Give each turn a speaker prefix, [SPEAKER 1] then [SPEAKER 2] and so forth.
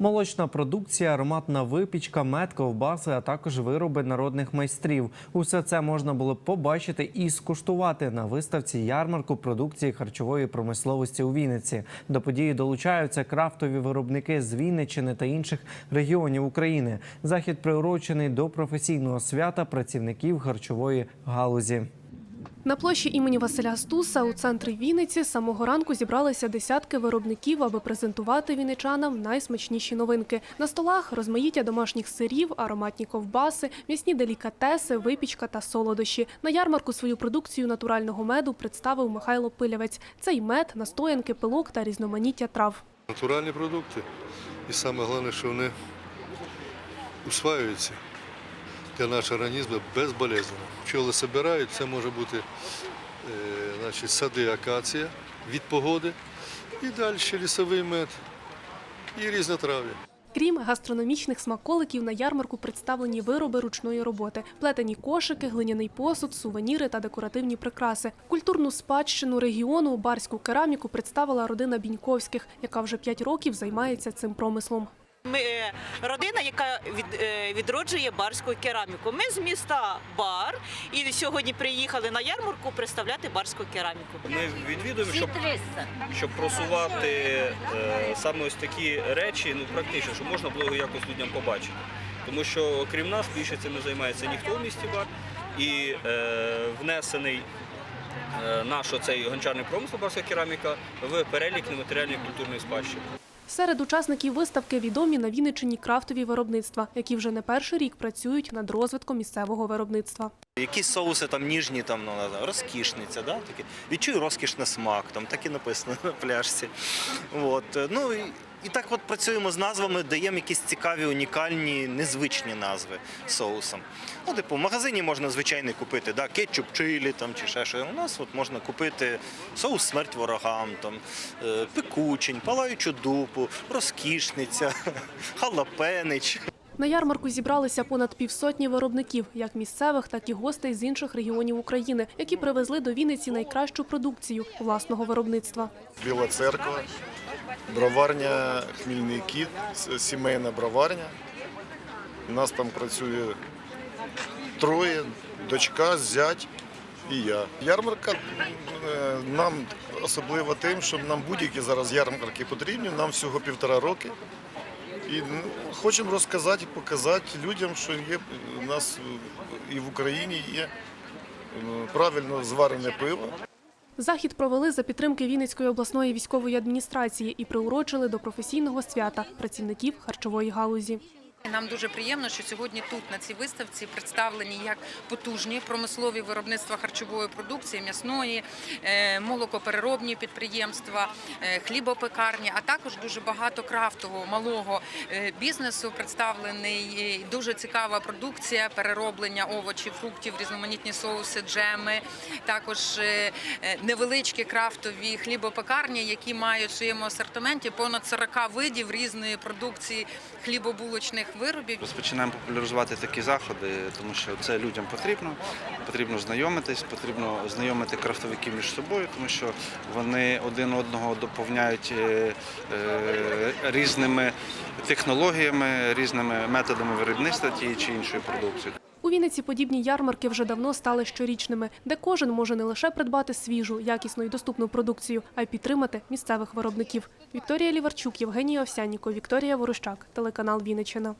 [SPEAKER 1] Молочна продукція, ароматна випічка, мед, ковбаси, а також вироби народних майстрів. Усе це можна було побачити і скуштувати на виставці ярмарку продукції харчової промисловості у Вінниці. До події долучаються крафтові виробники з Вінниччини та інших регіонів України. Захід приурочений до професійного свята працівників харчової галузі.
[SPEAKER 2] На площі імені Василя Стуса у центрі Вінниці самого ранку зібралися десятки виробників, аби презентувати вінничанам найсмачніші новинки. На столах розмаїття домашніх сирів, ароматні ковбаси, м'ясні делікатеси, випічка та солодощі. На ярмарку свою продукцію натурального меду представив Михайло Пилявець. Цей мед, настоянки, пилок та різноманіття трав.
[SPEAKER 3] Натуральні продукти. І саме головне, що вони усваюються для нашого організму безболезненно. Пчоли збирають, це може бути е, значить, сади акація від погоди, і далі лісовий мед, і різнотрав'я.
[SPEAKER 2] Крім гастрономічних смаколиків, на ярмарку представлені вироби ручної роботи, плетені кошики, глиняний посуд, сувеніри та декоративні прикраси. Культурну спадщину регіону барську кераміку представила родина Біньковських, яка вже п'ять років займається цим промислом.
[SPEAKER 4] Ми е, родина, яка від, е, відроджує барську кераміку. Ми з міста Бар і сьогодні приїхали на ярмарку представляти барську кераміку.
[SPEAKER 5] Ми відвідуємо, щоб, щоб просувати е, саме ось такі речі, ну практично, щоб можна було якось людям побачити. Тому що крім нас більше цим не займається ніхто в місті бар. І е, внесений е, наш оцей гончарний промисел барська кераміка в перелік нематеріальної культурної спадщини.
[SPEAKER 2] Серед учасників виставки відомі на Вінниччині крафтові виробництва, які вже не перший рік працюють над розвитком місцевого виробництва.
[SPEAKER 6] Якісь соуси там ніжні, там ну, розкішниця, да? такі. відчую розкішний смак, там так і написано на пляшці. От. Ну, і так от працюємо з назвами, даємо якісь цікаві, унікальні, незвичні назви соусам. Ну, типу, в магазині можна звичайний купити, да? кетчуп, чилі там, чи ще що. У нас от можна купити соус смерть ворогам, там, е, пекучень, палаючу дупу, розкішниця, халапенич.
[SPEAKER 2] На ярмарку зібралися понад півсотні виробників, як місцевих, так і гостей з інших регіонів України, які привезли до Вінниці найкращу продукцію власного виробництва.
[SPEAKER 7] Біла церква, броварня Хмільний кіт, сімейна броварня. У нас там працює троє, дочка, зять і я. Ярмарка е, нам особливо тим, що нам будь-які зараз ярмарки потрібні, нам всього півтора роки. І ну, хочемо розказати, показати людям, що є у нас і в Україні є е, правильно зварене пиво.
[SPEAKER 2] Захід провели за підтримки Вінницької обласної військової адміністрації і приурочили до професійного свята працівників харчової галузі.
[SPEAKER 8] Нам дуже приємно, що сьогодні тут на цій виставці представлені як потужні промислові виробництва харчової продукції, м'ясної, е, молокопереробні підприємства, е, хлібопекарні, а також дуже багато крафтового малого е, бізнесу. Представлений дуже цікава продукція перероблення овочів, фруктів, різноманітні соуси, джеми. Також невеличкі крафтові хлібопекарні, які мають в своєму асортименті понад 40 видів різної продукції хлібобулочних виробів.
[SPEAKER 9] Розпочинаємо популяризувати такі заходи, тому що це людям потрібно. Потрібно знайомитись, потрібно знайомити крафтовиків між собою, тому що вони один одного доповняють е, е, різними технологіями, різними методами виробництва тієї чи іншої продукції.
[SPEAKER 2] У Вінниці подібні ярмарки вже давно стали щорічними, де кожен може не лише придбати свіжу, якісну і доступну продукцію, а й підтримати місцевих виробників. Вікторія Ліварчук, Євгеній Овсянніко, Вікторія Ворощак, телеканал Вінниччина.